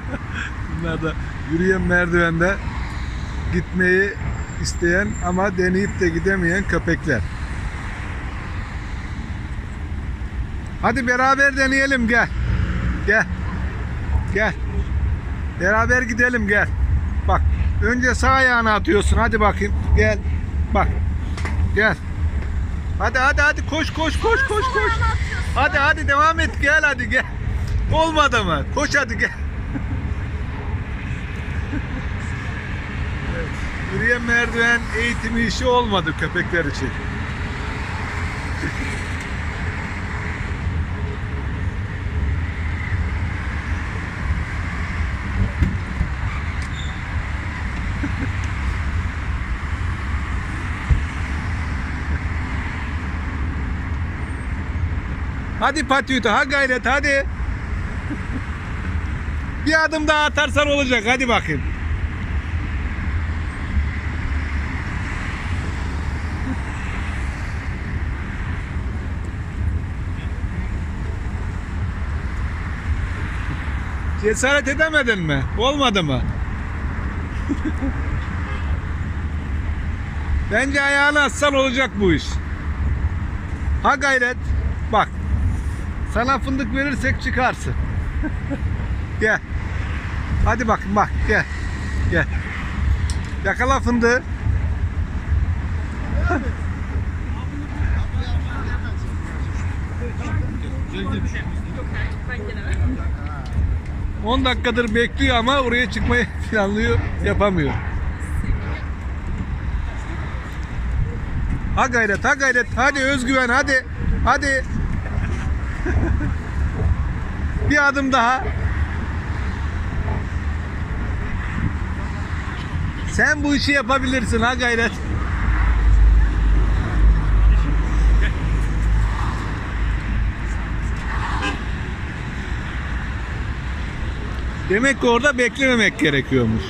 aşağıda yürüyen merdivende gitmeyi isteyen ama deneyip de gidemeyen köpekler. Hadi beraber deneyelim gel. Gel. Gel. Beraber gidelim gel. Bak önce sağ ayağını atıyorsun hadi bakayım gel. Bak. Gel. Hadi hadi hadi koş koş koş koş koş. Hadi hadi devam et gel hadi gel. Olmadı mı? Koş hadi gel. Yürüyen merdiven eğitimi işi olmadı köpekler için. Hadi Patyuta ha gayret hadi. Bir adım daha atarsan olacak hadi bakayım. Cesaret edemedin mi? Olmadı mı? Bence ayağını atsan olacak bu iş. Ha gayret. Bak. Sana fındık verirsek çıkarsın. gel. Hadi bakın bak gel. Gel. Yakala fındığı. Ben gelemem. 10 dakikadır bekliyor ama oraya çıkmayı planlıyor, yapamıyor. Ha gayret, ha gayret. Hadi özgüven, hadi. Hadi. Bir adım daha. Sen bu işi yapabilirsin, ha gayret. Demek ki orada beklememek gerekiyormuş.